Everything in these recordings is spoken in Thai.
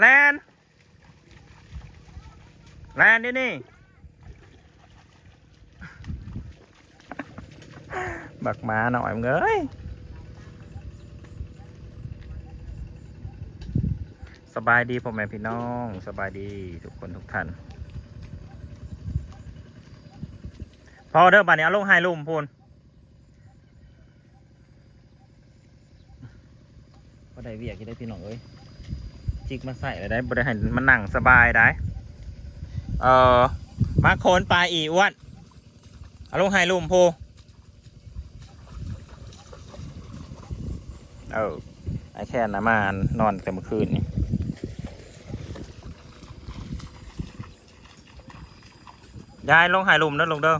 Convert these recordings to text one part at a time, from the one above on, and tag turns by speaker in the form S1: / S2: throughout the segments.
S1: แลนแลนนี่นี่ บักมาหน่อยมึงเอ้ยสบายดีพ่อแม่พี่น้องสบายดีทุกคนทุกท่านพอเด้อบัดนี้เอาลงไฮลุมพูนก็ได้เวียกที่ได้พี่น้องเอ้ย จิกมาใส่ได้บ่ได้ให้มันหนังสบายได้ เออมาโคนปลาอีอ้วนเอาลงไฮลุมพูเออไอแค่นะมานอนแต่เมื่อคืนนี่ยายลงไฮลุมเด้อลงเด้อ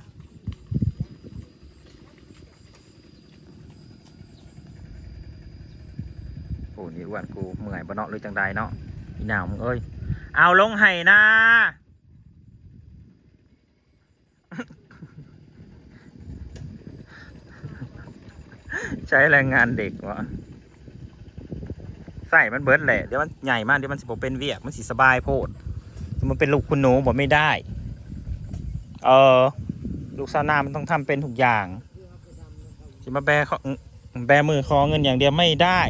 S1: โอ้นี่อ้วนกูเมื่อย บ่เนาะหรือจังใดเนาะอีหนาวมึงเอ้ยเอาลงไห้นะใช้แรงงานเด็กวะใส่มันเบิร์ดแหละเดี๋ยวมันใหญ่มากเดี๋ยวมันสิบเป็นเวียกมันสิสบายโพดมันเป็นลูกคุณหนูบอกไม่ได้ เออลูกสาวนามันต้องทำเป็นทุกอย่างจะมาแบขอแบมือคอเงินอย่างเดียวไม่ได้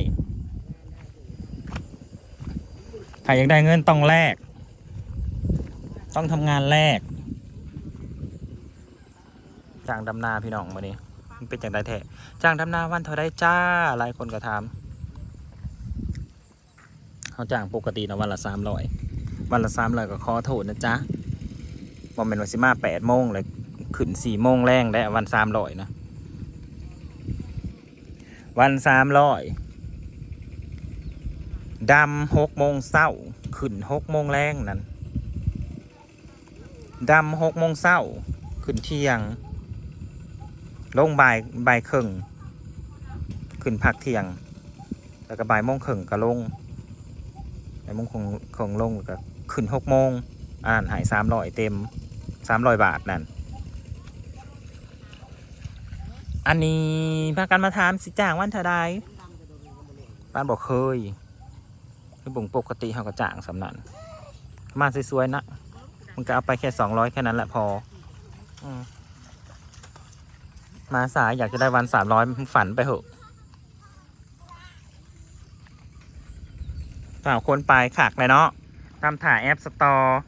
S1: ถ้าอยากได้เงินต้องแลกต้องทำงานแลกจ้างดำนาพี่น้องมานี่มันเป็นจากได้แท้จ้างดำนาวันเท่าได้จ้าหลายคนก็ถามเขาจ้างปกตินะวันละสามร้อยวันละสามร้อยก็ขอโทษนะจ๊ะว่าเป็นวันสิมาแปดโมงเลยขึ้นสี่โมงแรงได้วันสามร้อยนะ วันสามร้อย ดำหกโมงเศร้าขึ้นหกโมงแรงนั่นดำหกโมงเศร้าขึ้นเที่ยง ลงบ่ายบ่ายครึ่งขึ้นพักเที่ยง แล้วก็บ่ายโมงครึ่งก็ลงบ่ายโมงคงคงลงล้วก็ขึ้นหกโมงอ่านหายสามร้อยเต็มสามร้อยบาทนั่นอันนี้พากันมาถามสิจ้างวันเท่าใดบ้านบอกเคย คือบุงปกติเขาก็จ้างสำนันมาสวยๆนะมึงจะเอาไปแค่สองร้อยแค่นั้นแหละพออมาสายอยากจะได้วันสามร้อยฝันไปเหอะเปล่าคนไปขากเลยเนาะทำถ่ายแอปสตอร์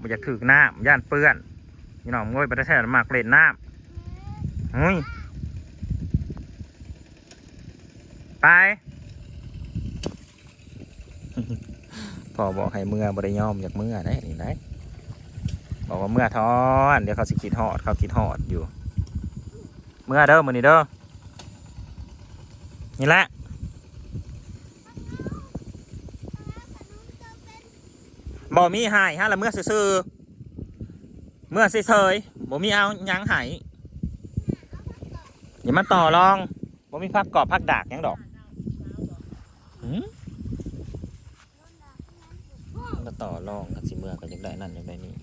S1: บ่อยากถือหน้ำย่านเปื้อนนี่น้องงวยประเทศมากเล่นน้ำหุ้ยไป พอบอกให้เมื่อบริยอมอยากเมื่อได้นี่ได้บอกว่าเมื่อทอนเดี๋ยวเขาสิคิดหอดเขาคิดหอดอยู่ เมื่อเด้อมือนี้เด้อนี่แหละบ่มีหายฮะละเมื่อซื่อเมื่อเฉยบ่มีเอายังหายอย่ามาต่อรองบ่มีพักกรอบพักดากยังดอกหืม ก็ต่อรองกันสิเมื่อก็ยังได้นั่นยังได้นี่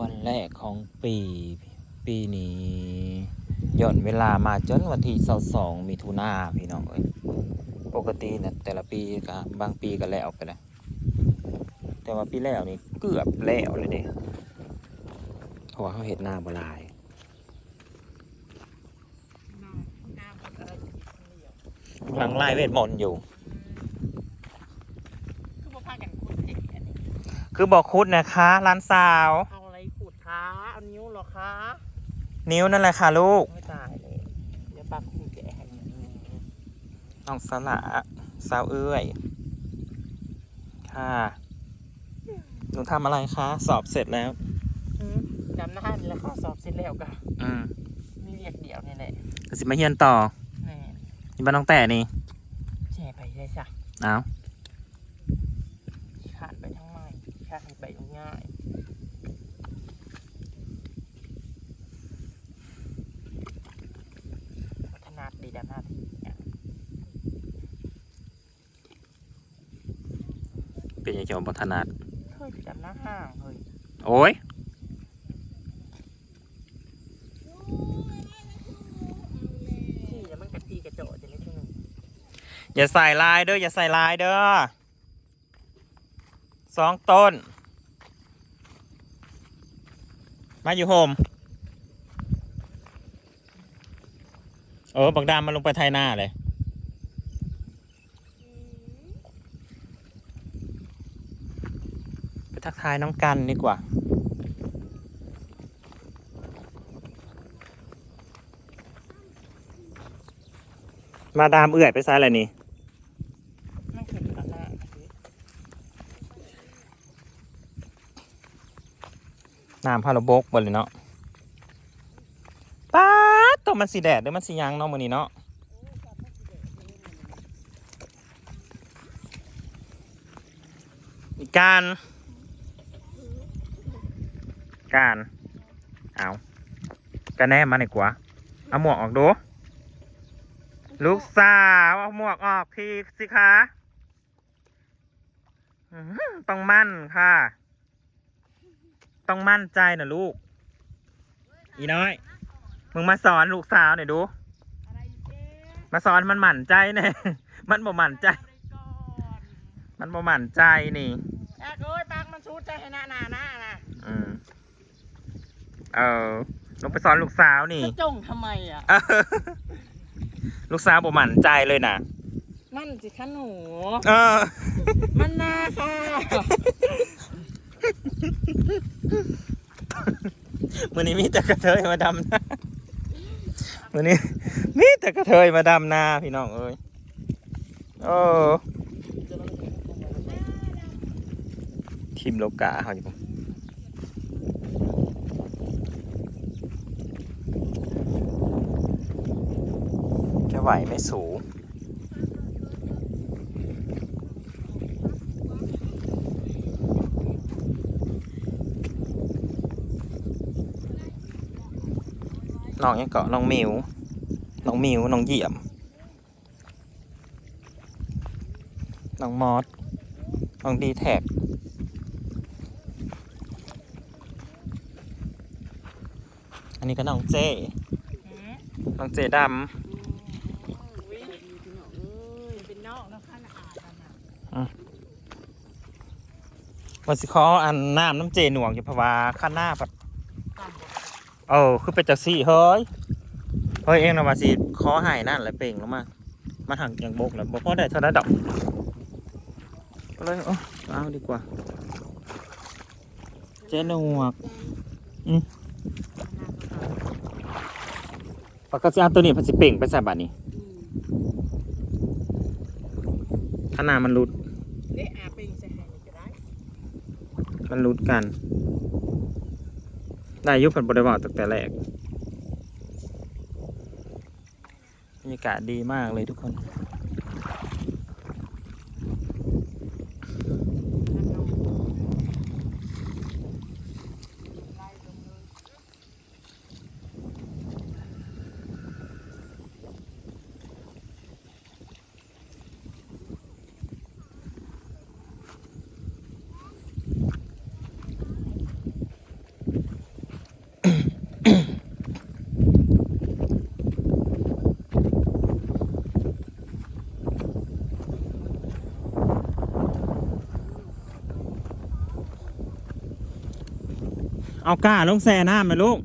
S1: วันแรกของปีปีนี้ย่อนเวลามาจนวันที่22มิถุนาพี่น้องเอ้ยปกติเนี่ยแต่ละปีก็บางปีก็แล้วไปแล้วแต่ว่าปีแล้วนี่เกือบแล้วเลยเด้เพราะว่าเขาเห็ดหน้าบหลายหลังไล่เวทมนต์อยู่
S2: คือบ่พากันขุดเด็กอันนี้
S1: คือบอกคุดนะคะร้านสาว
S2: เอาอะไรขุดคะเอานิ้วเหรอคะ
S1: นิ้วนั่นแหละค่ะลูก
S2: ไม่ตายเลยเดี๋ยวปากคุณแกะให้อืม
S1: น้องสละสาวเอ้ยค่ะ หนูทำอะไรคะ สอบเสร็จแล้ว
S2: อืมจำหน้านี่แหล้วข้อสอบเสร็จแล้วก็
S1: อืม
S2: มีเรียกเดี่ยวนี่แหละ
S1: ก็สิมาเฮียนต่อ
S2: แหม่
S1: นี่บ้านน้องแต่นี่
S2: แช่ไปเลยจ้ะ
S1: เอา
S2: ขาดไปทั้งไม้ขาดไปง่ายขนาดดีดำหน้าที่เนี่ย
S1: เป็นยังไง บัถนัด
S2: เคยไปดำหน้าห้างเฮ้ย
S1: โอ้ย
S2: ที่แล้วมันกระตีกระโจดจะเล็กนึง
S1: อย่าใส่ลายเด้ออย่าใส่ลายเด้อสองต้น มาอยู่โฮมเออบักดามมาลงไปไทยหน้าเลย ทักทายน้องกันดีกว่า มาดามเอื่อยไปซ้ายอะไรนี่
S2: น้ำ
S1: พาราบกบนเลยเนาะป๊าดตัวมันสีแดดหรือมันสียางเนาะมือนี้เนาะการ การเอากระแนมมาหน่อยกว่าเอาหมวกออกดูลูกสาวเอาหมวกออกทีสิคะอื้อหือต้องมั่นค่ะ ต้องมั่นใจนะลูก อีน้อย มึงมาสอนลูกสาวหน่อยดู มาสอนมันหมั่นใจเนี่ยมันบ่หมั่นใจ มันบ่หมั่นใจนี่
S2: แอกเอ้ยปากมันชูดใจให้หน้าหน้าหน้านะ
S1: อืม เออลงไปสอนลูกสาวนี่
S2: จะจงทำไมอะ
S1: เออลูกสาวบ่หมั่นใจเลยนะ
S2: มันสิคะหนู
S1: เออ
S2: มันนาค่ะ
S1: วันนี้มีแต่กระเทยมาดำหน้าวันนี้มีแต่กระเทยมาดำหน้าพี่น้องเอ้ยโอ้ทีมโลกาเขาอยู่ผม ไหวไหม่สูง น้องยังเกาะน้องมิว น้องมิว น้องเหยี่ยม น้องมอส น้องดีแท็กอันนี้ก็น้องเจ
S2: หืม
S1: น้องเจด
S2: อุ๊ยเป็นนอกนะคะนะอาดนะำ
S1: วันสิขออันน้ำน้ำเจหน่วงอยู่เพราะว่าข้างหน้าปัด
S2: ตามบท
S1: เออคือเป็นจักซี่เฮ้ยเฮ้ยเองนะมาสิขอใหายนั่นแหละเป่งลงมามาถังอย่างบกแล้วบกพอได้เท่านั้นดอกก็เลยเอาเอาดีกว่า เจหนวกอืมปกติเอาตัวนี้พันสิเป่งไปใส่บัตรนี้ขนาดมันรุด
S2: นี่อาเป็นจะให้ก็ได้
S1: มันรุดกัน ได้ยุพันบริวารตั้งแต่แรกบรรยากาศดีมากเลยทุกคน เอาก้าลงแซ่น้ำไหมลูก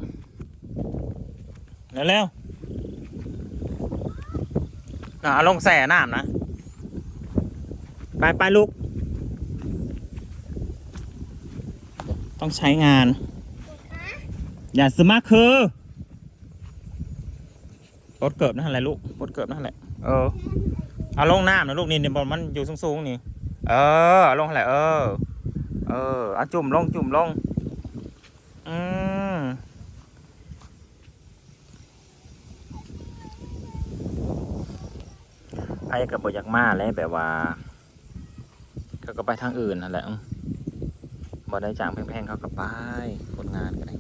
S1: เร็วๆน่ะเอาลงแซ่น้ำนะ ไปไปลูก ต้องใช้งาน อย่าสมัครคือรถเกิบนั่นแหละลูกรถเกิบนั่นแหละ เออ เอาลงน้ำนะลูกนี่เนี่ยบอลมันอยู่สูงๆนี่ เออ ลงแหละเออ เออเอาจุ่มลงจุ่มลง อืมไอ้กับบอยากมาแล้วแบบว่าเขาก็ไปทางอื่นนั่นแหละอืมบ่ได้จ้างแพงๆเขาก็ไปคนงานกันเลย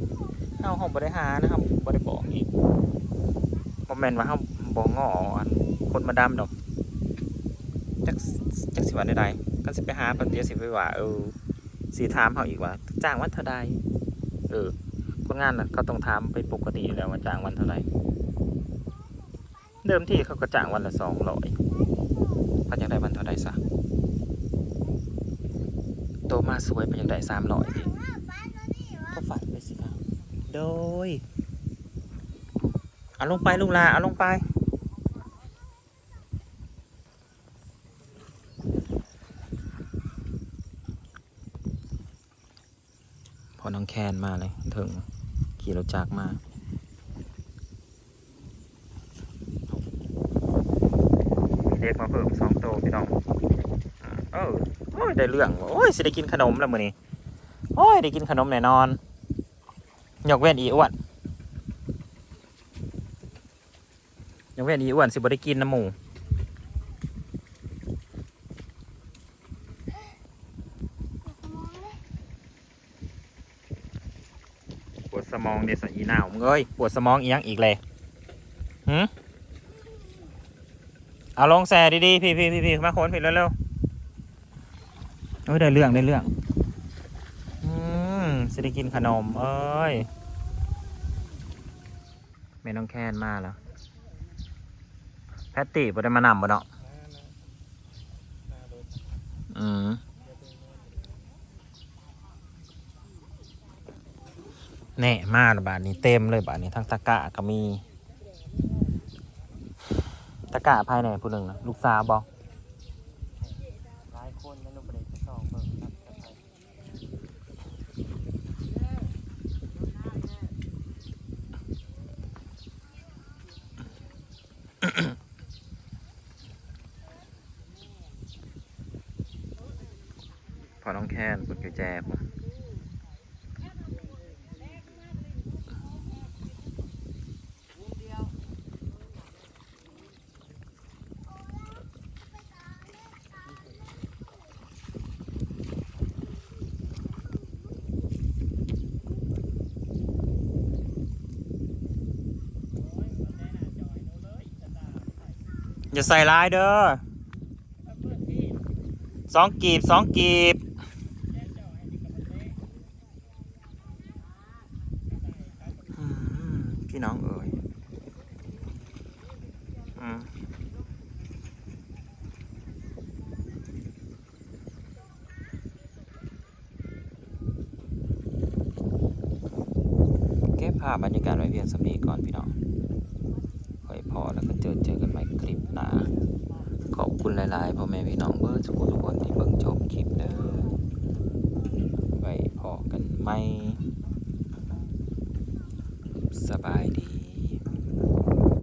S1: เอาเขาบ่ได้หานะครับบ่ได้บอกอีกบ่แมนว่าเขาบ่งอคนมาดำดอกจักจักสิว่าได้ใดก็สิไปหาปฏิเดียวสิไปว่าเออสิถามเขาอีกว่าจ้างวันเท่าใด เออคนงานนะเขาต้องถามไปปกติอยู่แล้วว่าจ้างวันเท่าไหร่เดิมที่เขาก็จ้างวันละสองร้อยซะโตมาสวยไปอย่างไดสามร้อยดิก็ฝันไปสิครับโดยเอาลงไปลุงลาเอาลงไป พอน้อง แคนมาเลยถึงขี่รถจักรมาเด็กมาเพิ่มสองโตวพี่น้องเออโอ้ยได้เรื่องโอ้ยสิได้กินขนมแล้วมื้อนี้โอ้ยได้กินขนมแน่นอนยกเว้นอีอ้วนยกเว้นอีอ้วนสิบ่ได้กินน้ำหมูป วดสมองเดสอีหนาวมึงเอ้ยปวดสมองอียังอีกเลยหืมเอาลงแซ่ดีๆพี่พี่พี่พี่มาโคนผิดเร็วๆโอ้ยได้เรื่องได้เรื่อง อืมสิได้กินขนม เอ้ยไม่ต้องแค้นมากแล้ว แพตตี้บ่ได้มานำบ่เนาะอืม แน่มาแล้วบาทนี้เต็มเลยบาทนี้ทั้งตะกร้าก็มี ตะกร้าภายในผู้หนึ่งนะลูกสาวบอก
S3: หลายคนในลูกประเด็นสองเบิ่งครับจะไป
S1: พอน้องแค้นกดกุญแจผม อย่าใส่ลายเด้อสองกีบสองกีบพี่น้องเอ๋ยเก็บภาพบรรยากาศไว้เพียงสำนีก่อนพี่น้อง พอแล้วก็เจอเจอกันใหม่คลิปหน้าขอบคุณหลายๆพ่อแม่พี่น้องเบอร์ทุกคนทุกคนที่เบิ่งชมคลิปเด้อไว้พอกันไหมสบายดี